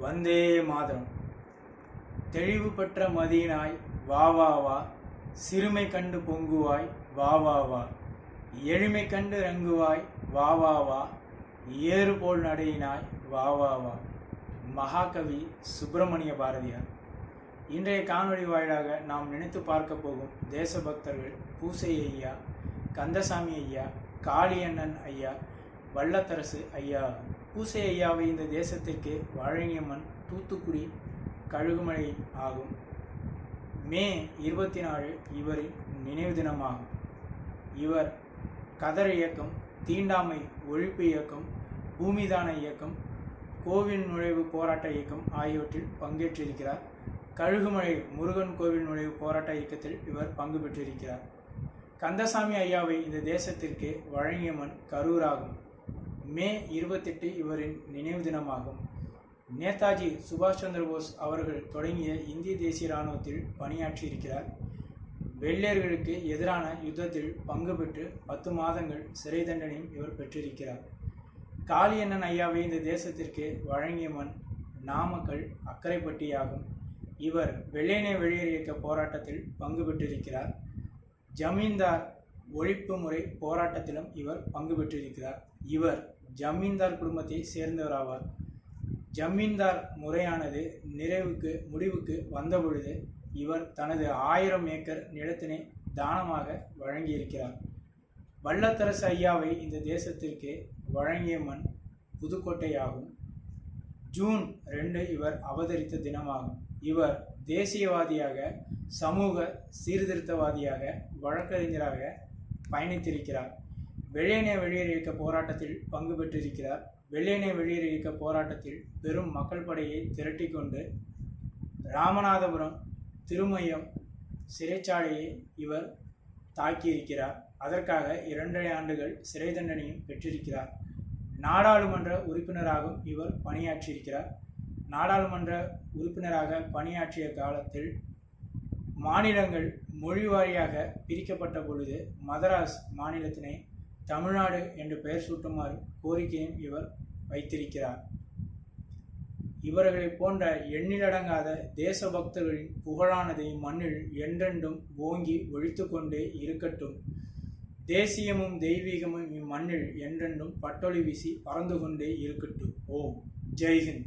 வந்தே மாதரம். தெளிவு பெற்ற மதியினாய் வா வா வா. சிறுமை கண்டு பொங்குவாய் வா வா வா. எளிமை கண்டு ரங்குவாய் வா வா வா. ஏறு போல் நடையினாய் வா வா வா. மகாகவி சுப்பிரமணிய பாரதியார். இன்றைய காணொளி வாயிலாக நாம் நினைத்து பார்க்க போகும் தேசபக்தர்கள் பூசை ஐயா கந்தசாமி ஐயா காளியண்ணன் ஐயா வல்லத்தரசு ஐயா. பூசை ஐயாவை இந்த தேசத்திற்கு வழங்கியம்மன் தூத்துக்குடி கழுகுமலை ஆகும். மே இருபத்தி நாலு இவரின் நினைவு தினமாகும். இவர் கதர் இயக்கம் தீண்டாமை ஒழிப்பு இயக்கம் பூமிதான இயக்கம் கோவில் நுழைவு போராட்ட இயக்கம் ஆகியவற்றில் பங்கேற்றிருக்கிறார். கழுகுமலை முருகன் கோவில் நுழைவு போராட்ட இயக்கத்தில் இவர் பங்கு பெற்றிருக்கிறார். கந்தசாமி ஐயாவை இந்த தேசத்திற்கு வழங்கியமன் கரூராகும். மே இருபத்தெட்டு இவரின் நினைவு தினமாகும். நேதாஜி சுபாஷ் சந்திர போஸ் அவர்கள் தொடங்கிய இந்திய தேசிய இராணுவத்தில் பணியாற்றியிருக்கிறார். வெள்ளையர்களுக்கு எதிரான யுத்தத்தில் பங்கு பெற்று பத்து மாதங்கள் சிறை தண்டனையும் இவர் பெற்றிருக்கிறார். காளியண்ணன் ஐயாவை இந்த தேசத்திற்கு வழங்கிய மண் நாமக்கல் அக்கரைப்பட்டியாகும். இவர் வெள்ளையனை வெளியேறு இயக்க போராட்டத்தில் பங்கு பெற்றிருக்கிறார். ஜமீன்தார் ஒழிப்பு முறை போராட்டத்திலும் இவர் பங்கு பெற்றிருக்கிறார். இவர் ஜமீன்தார் குடும்பத்தை சேர்ந்தவராவார். ஜமீன்தார் முறையானது நிறைவுக்கு முடிவுக்கு வந்தபொழுது இவர் தனது ஆயிரம் ஏக்கர் நிலத்தினை தானமாக வழங்கியிருக்கிறார். வல்லத்தரசு ஐயாவை இந்த தேசத்திற்கு வழங்கிய மண் புதுக்கோட்டை ஆகும் ஜூன் ரெண்டு இவர் அவதரித்த தினமாகும். இவர் தேசியவாதியாக சமூக சீர்திருத்தவாதியாக வழக்கறிஞராக பயணித்திருக்கிறார். வெள்ளையனே வெளியேறு இயக்க போராட்டத்தில் பங்கு பெற்றிருக்கிறார். வெள்ளையனே வெளியேறு இயக்க போராட்டத்தில் பெரும் மக்கள் படையை திரட்டிக்கொண்டு ராமநாதபுரம் திருமயம் சிறைச்சாலையை இவர் தாக்கியிருக்கிறார். அதற்காக இரண்டரை ஆண்டுகள் சிறை தண்டனையும் பெற்றிருக்கிறார். நாடாளுமன்ற உறுப்பினராகவும் இவர் பணியாற்றியிருக்கிறார். நாடாளுமன்ற உறுப்பினராக பணியாற்றிய காலத்தில் மாநிலங்கள் மொழி வாரியாக பிரிக்கப்பட்ட பொழுது மதராஸ் மாநிலத்தினை தமிழ்நாடு என்று பெயர் சூட்டுமாறு கோரிக்கையும் இவர் வைத்திருக்கிறார். இவர்களைப் போன்ற எண்ணிலடங்காத தேசபக்தர்களின் புகழானதை மண்ணில் என்றென்றும் ஓங்கி ஒழித்து கொண்டே இருக்கட்டும். தேசியமும் தெய்வீகமும் இம்மண்ணில் என்றென்றும் பட்டொளி வீசி பறந்து கொண்டே இருக்கட்டும். ஓம். ஜெய்ஹிந்த்